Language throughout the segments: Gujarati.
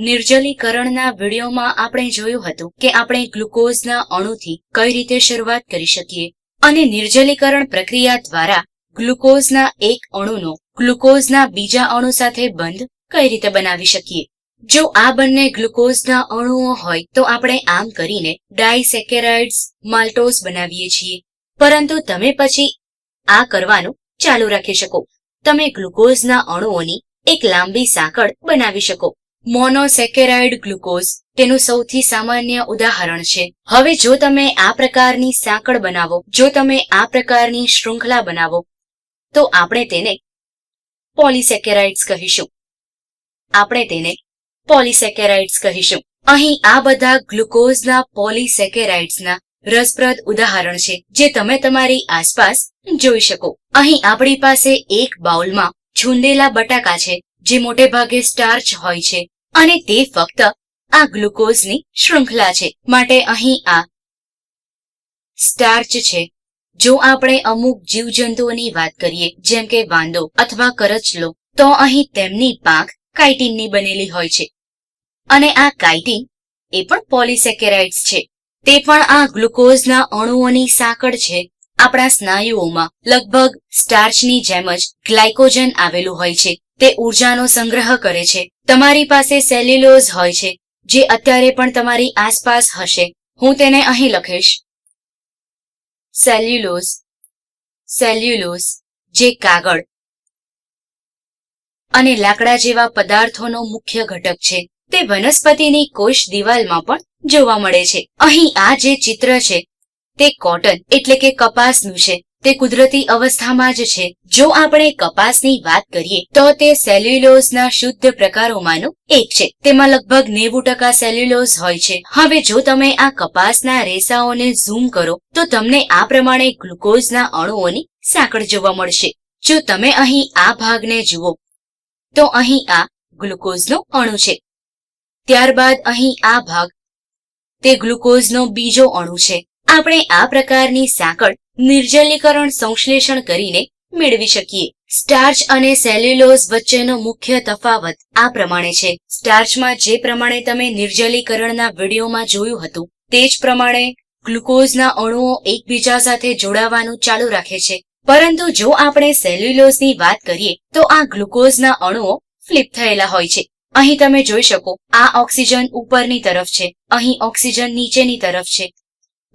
નિર્જલીકરણના વિડીયોમાં આપણે જોયું હતું કે આપણે ગ્લુકોઝના અણુથી કઈ રીતે શરૂઆત કરી શકીએ અને નિર્જલીકરણ પ્રક્રિયા દ્વારા ગ્લુકોઝના એક અણુનો ગ્લુકોઝના બીજા અણુ સાથે બંધ કઈ રીતે બનાવી શકીએ. જો આ બંને ગ્લુકોઝના અણુઓ હોય તો આપણે આમ કરીને ડાયસેકેરાઇડ્સ, માલ્ટોઝ બનાવીએ છીએ. પરંતુ તમે પછી આ કરવાનું ચાલુ રાખી શકો. તમે ગ્લુકોઝના અણુઓની એક લાંબી સાંકળ બનાવી શકો. મોનોસેકેરાઇડ ગ્લુકોઝ તેનું સૌથી સામાન્ય ઉદાહરણ છે. હવે જો તમે આ પ્રકારની સાંકળ બનાવો, જો તમે આ પ્રકારની શૃંખલા બનાવો, તો આપણે તેને પોલિસેકેરાઇડ્સ કહીશું. આપણે તેને પોલિસેકેરાઇડ્સ કહીશું. અહીં આ બધા ગ્લુકોઝના પોલિસેકેરાઇડ્સના રસપ્રદ ઉદાહરણ છે, જે તમે તમારી આસપાસ જોઈ શકો. અહીં આપણી પાસે એક બાઉલમાં છૂંદેલા બટાકા છે જે મોટે ભાગે સ્ટાર્ચ હોય છે અને તે ફક્ત આ ગ્લુકોઝની શૃંખલા છે. માટે અહીં આ સ્ટાર્ચ છે. જો આપણે અમુક જીવજંતુઓની વાત કરીએ, જેમ કે વાંદો અથવા કરચલો, તો અહીં તેમની પાંખ કાઇટીનની બનેલી હોય છે. અને આ કાઇટીન એ પણ પોલિસેકેરાઇડ્સ છે. તે પણ આ ગ્લુકોઝના અણુઓની સાંકળ છે. આપણા સ્નાયુઓમાં લગભગ સ્ટાર્ચની જેમ જ ગ્લાયકોજન આવેલું હોય છે. તે ઉર્જાનો સંગ્રહ કરે છે. તમારી પાસે સેલ્યુલોઝ હોય છે, જે અત્યારે પણ તમારી આસપાસ હશે. હું તેને અહીં લખીશ. સેલ્યુલોઝ સેલ્યુલોઝ, જે કાગળ અને લાકડા જેવા પદાર્થોનો મુખ્ય ઘટક છે. તે વનસ્પતિની કોષ દિવાલમાં પણ જોવા મળે છે. અહીં આ જે ચિત્ર છે, તે કોટન એટલે કે કપાસનું છે. તે કુદરતી અવસ્થામાં જ છે. જો આપણે કપાસની વાત કરીએ, તો તે સેલ્યુલોઝના શુદ્ધ પ્રકારોમાંનો એક છે. તેમાં લગભગ નેવું ટકા સેલ્યુલોઝ હોય છે. હવે જો તમે આ કપાસના રેસાઓને ઝૂમ કરો, તો તમને આ પ્રમાણે ગ્લુકોઝના અણુઓની સાંકળ જોવા મળશે. જો તમે અહીં આ ભાગને જુઓ, તો અહીં આ ગ્લુકોઝનો અણુ છે. ત્યારબાદ અહીં આ ભાગ, તે ગ્લુકોઝનો બીજો અણુ છે. આપણે આ પ્રકારની સાંકળ નિર્જલીકરણ સંશ્લેષણ કરીને મેળવી શકીએ. સ્ટાર્ચ અને સેલ્યુલોઝ વચ્ચેનો મુખ્ય તફાવત આ પ્રમાણે છે. સ્ટાર્ચમાં જે પ્રમાણે તમે નિર્જલીકરણના વિડીયોમાં જોયું હતું, તે જ પ્રમાણે ગ્લુકોઝના અણુઓ એકબીજા સાથે જોડાવાનું ચાલુ રાખે છે. પરંતુ જો આપણે સેલ્યુલોઝની વાત કરીએ, તો આ ગ્લુકોઝના અણુઓ ફ્લિપ થયેલા હોય છે. અહીં તમે જોઈ શકો, આ ઓક્સિજન ઉપરની તરફ છે, અહીં ઓક્સિજન નીચેની તરફ છે.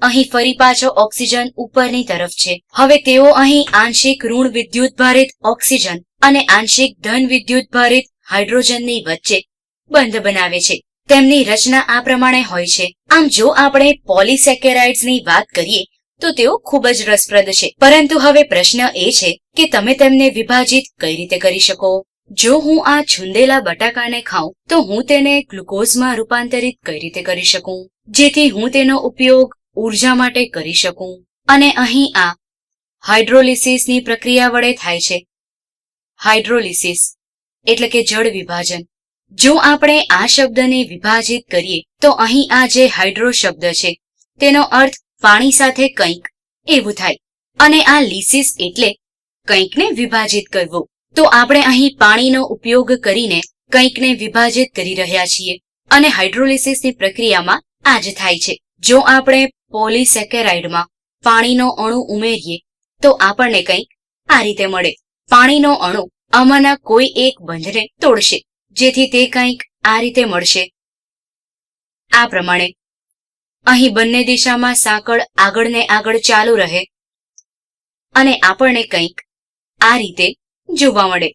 અહીં ફરી પાછો ઓક્સિજન ઉપરની તરફ છે. હવે તેઓ અહીં આંશિક ઋણ વિદ્યુતભારિત ઓક્સિજન અને આંશિક ધન વિદ્યુતભારિત હાઇડ્રોજનની વચ્ચે બંધ બનાવે છે. તેમની રચના આ પ્રમાણે હોય છે. આમ જો આપણે પોલિસેકેરાઇડ્સની વાત કરીએ, તો તેઓ ખૂબ જ રસપ્રદ છે. પરંતુ હવે પ્રશ્ન એ છે કે તમે તેમને વિભાજિત કઈ રીતે કરી શકો? જો હું આ છુંદેલા બટાકાને ખાઉં, તો હું તેને ગ્લુકોઝમાં રૂપાંતરિત કઈ રીતે કરી શકું? જેથી હું તેનો ઉપયોગ ઊર્જા માટે કરી શકું? અને અહીં આ હાઇડ્રોલિસિસની પ્રક્રિયા વડે થાય છે. હાઇડ્રોલિસિસ એટલે કે જળ વિભાજન. જો આપણે આ શબ્દને વિભાજિત કરીએ, તો અહીં આ જે હાઇડ્રો શબ્દ છે, તેનો અર્થ પાણી સાથે કંઈક એવું થાય. અને આ લિસિસ એટલે કંઈકને વિભાજિત કરવું. તો આપણે અહીં પાણીનો ઉપયોગ કરીને કંઈકને વિભાજિત કરી રહ્યા છીએ. અને હાઇડ્રોલિસિસની પ્રક્રિયામાં આ જ થાય છે. જો આપણે પોલિસેકેરાઇડમાં પાણીનો અણુ ઉમેરીએ તો આપણને કંઈક આ રીતે મળે. પાણીનો અણુ આમાંના કોઈ એક બંધને તોડશે, જેથી તે કંઈક આ રીતે મળશે. આ પ્રમાણે અહીં બંને દિશામાં સાંકળ આગળ ને આગળ ચાલુ રહે અને આપણને કંઈક આ રીતે જોવા મળે.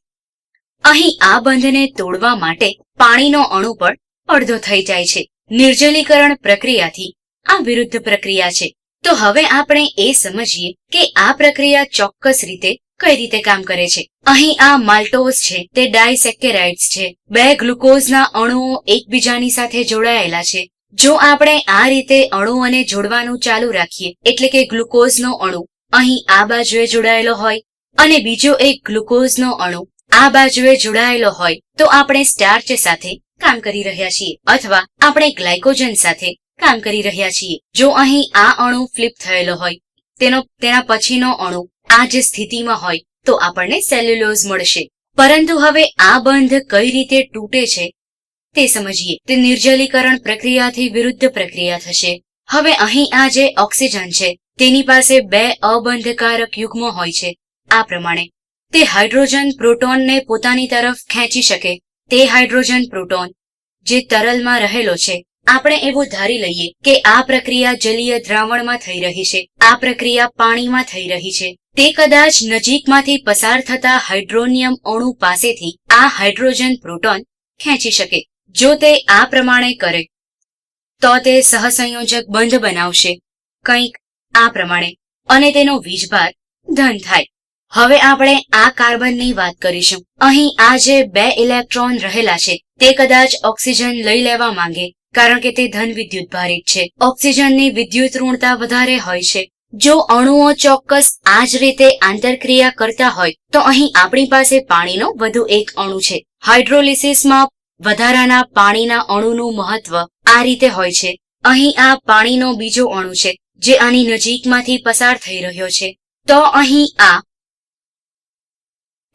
અહીં આ બંધને તોડવા માટે પાણીનો અણુ પણ અડધો થઈ જાય છે. નિર્જલીકરણ પ્રક્રિયાથી આ વિરુદ્ધ પ્રક્રિયા છે. તો હવે આપણે એ સમજીએ કે આ પ્રક્રિયા ચોક્કસ રીતે કઈ રીતે કામ કરે છે. અહીં આ માલ્ટોઝ છે, તે ડાયસેકેરાઇડ્સ છે. બે ગ્લુકોઝના અણુઓ એકબીજાની સાથે જોડાયેલા છે. જો આપણે આ રીતે અણુઓને જોડવાનું ચાલુ રાખીએ, એટલે કે ગ્લુકોઝનો અણુ, અહીં આ બાજુએ જોડાયેલો હોય, અને બીજો એક ગ્લુકોઝનો અણુ, આ બાજુએ જોડાયેલો હોય, તો આપણે સ્ટાર્ચ સાથે કામ કરી રહ્યા છીએ, અથવા આપણે ગ્લાયકોજન સાથે કામ કરી રહ્યા છીએ. જો અહીં આ અણુ ફ્લિપ થયેલો હોય, તેનો, તેના પછીનો અણુ આ જે સ્થિતિમાં હોય, તો આપણને સેલ્યુલોઝ મળશે. પરંતુ હવે આ બંધ કઈ રીતે તૂટે છે, તે સમજીએ. તે નિર્જલીકરણ પ્રક્રિયાથી વિરુદ્ધ પ્રક્રિયા થશે. હવે અહીં આ જે ઓક્સિજન છે, તેની પાસે બે અબંધકારક યુગ્મો હોય છે. આ પ્રમાણે, તે હાઇડ્રોજન પ્રોટોનને પોતાની તરફ ખેંચી શકે. તે હાઇડ્રોજન પ્રોટોન, જે તરલમાં રહેલો છે આપણે એવું ધારી લઈએ કે આ પ્રક્રિયા જલીય દ્રાવણમાં થઈ રહી છે. આ પ્રક્રિયા પાણીમાં થઈ રહી છે. તે કદાચ નજીકમાંથી પસાર થતા હાઇડ્રોનિયમ અણુ પાસેથી આ હાઇડ્રોજન પ્રોટોન ખેંચી શકે. જો તે આ પ્રમાણે કરે, તો તે સહસંયોજક બંધ બનાવશે. કંઈક આ પ્રમાણે. અને તેનો વીજભાર ધન થાય. હવે આપણે આ કાર્બનની વાત કરીશું. અહીં આ જે બે ઇલેક્ટ્રોન રહેલા છે, તે કદાચ ઓક્સિજન લઈ લેવા માંગે કારણ કે તે ધન વિદ્યુત ભારિત છે. ઓક્સિજનની વિદ્યુત ઋણતા વધારે હોય છે. જો અણુઓ ચોક્કસ આ જ રીતે આંતરક્રિયા કરતા હોય, તો અહીં આપણી પાસે પાણીનો વધુ એક અણુ છે. હાઇડ્રોલિસિસમાં વધારાના પાણીના અણુનું મહત્વ આ રીતે હોય છે. અહીં આ પાણીનો બીજો અણુ છે, જે આની નજીકમાંથી પસાર થઈ રહ્યો છે. તો અહીં આ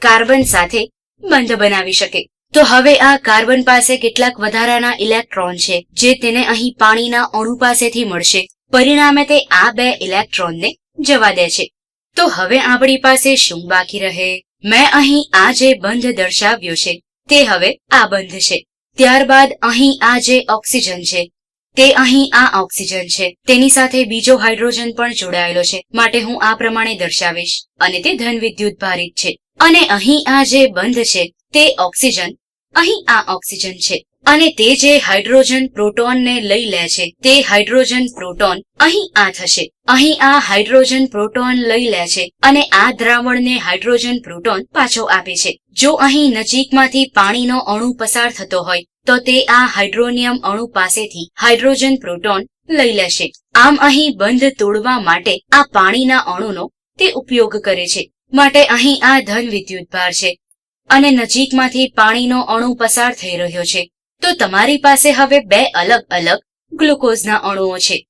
કાર્બન સાથે બંધ બનાવી શકે. તો હવે આ કાર્બન પાસે કેટલાક વધારાના ઇલેક્ટ્રોન છે, જે તેને અહીં પાણીના અણુ પાસેથી મળશે. પરિણામે તે આ બે ઇલેક્ટ્રોનને જવા દે છે. તો હવે આપણી પાસે શું બાકી રહે? મેં અહીં આ જે બંધ દર્શાવ્યો છે, તે હવે આ બંધ છે. ત્યારબાદ અહીં આ જે ઓક્સિજન છે, તે અહીં આ ઓક્સિજન છે. તેની સાથે બીજો હાઇડ્રોજન પણ જોડાયેલો છે, માટે હું આ પ્રમાણે દર્શાવીશ. અને તે ધન વિદ્યુત ભારિત છે. અને અહીં આ જે બંધ છે તે ઓક્સિજન. અહીં આ ઓક્સિજન છે અને તે જે હાઇડ્રોજન પ્રોટોનને લઈ લે છે, તે હાઇડ્રોજન પ્રોટોન અહીં આ થશે. અહીં આ હાઇડ્રોજન પ્રોટોન લઈ લે છે અને આ દ્રાવણને હાઇડ્રોજન પ્રોટોન પાછો આપે છે. જો અહીં નજીકમાંથી પાણીનો અણુ પસાર થતો હોય, તો તે આ હાઇડ્રોનિયમ અણુ પાસેથી હાઇડ્રોજન પ્રોટોન લઈ લેશે આમ અહીં બંધ તોડવા માટે આ પાણીના અણુનો તે ઉપયોગ કરે છે. માટે અહીં આ ધન વિદ્યુત ભાર છે. અને નજીકમાંથી પાણીનો અણુ પસાર થઈ રહ્યો છે. તો તમારી પાસે હવે બે અલગ અલગ ગ્લુકોઝના અણુઓ છે.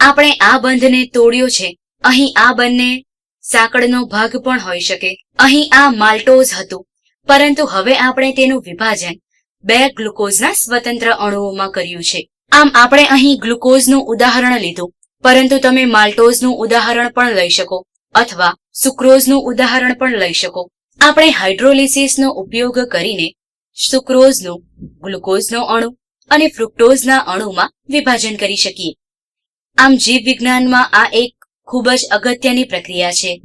આપણે આ બંધને તોડ્યો છે. અહીં આ બંને સાંકળનો ભાગ પણ હોઈ શકે. અહીં આ માલ્ટોઝ હતું. પરંતુ હવે આપણે તેનું વિભાજન બે ગ્લુકોઝના સ્વતંત્ર અણુઓમાં કર્યું છે. આમ આપણે અહીં ગ્લુકોઝનું ઉદાહરણ લીધું. પરંતુ તમે માલ્ટોઝનું ઉદાહરણ પણ લઈ શકો. અથવા સુક્રોઝનું ઉદાહરણ પણ લઈ શકો. આપણે હાઇડ્રોલિસિસનો ઉપયોગ કરીને સુક્રોઝનું, ગ્લુકોઝનો અણુ અને ફ્રુક્ટોઝના અણુમાં વિભાજન કરી શકીએ. આમ જીવવિજ્ઞાનમાં આ એક ખૂબ જ અગત્યની પ્રક્રિયા છે.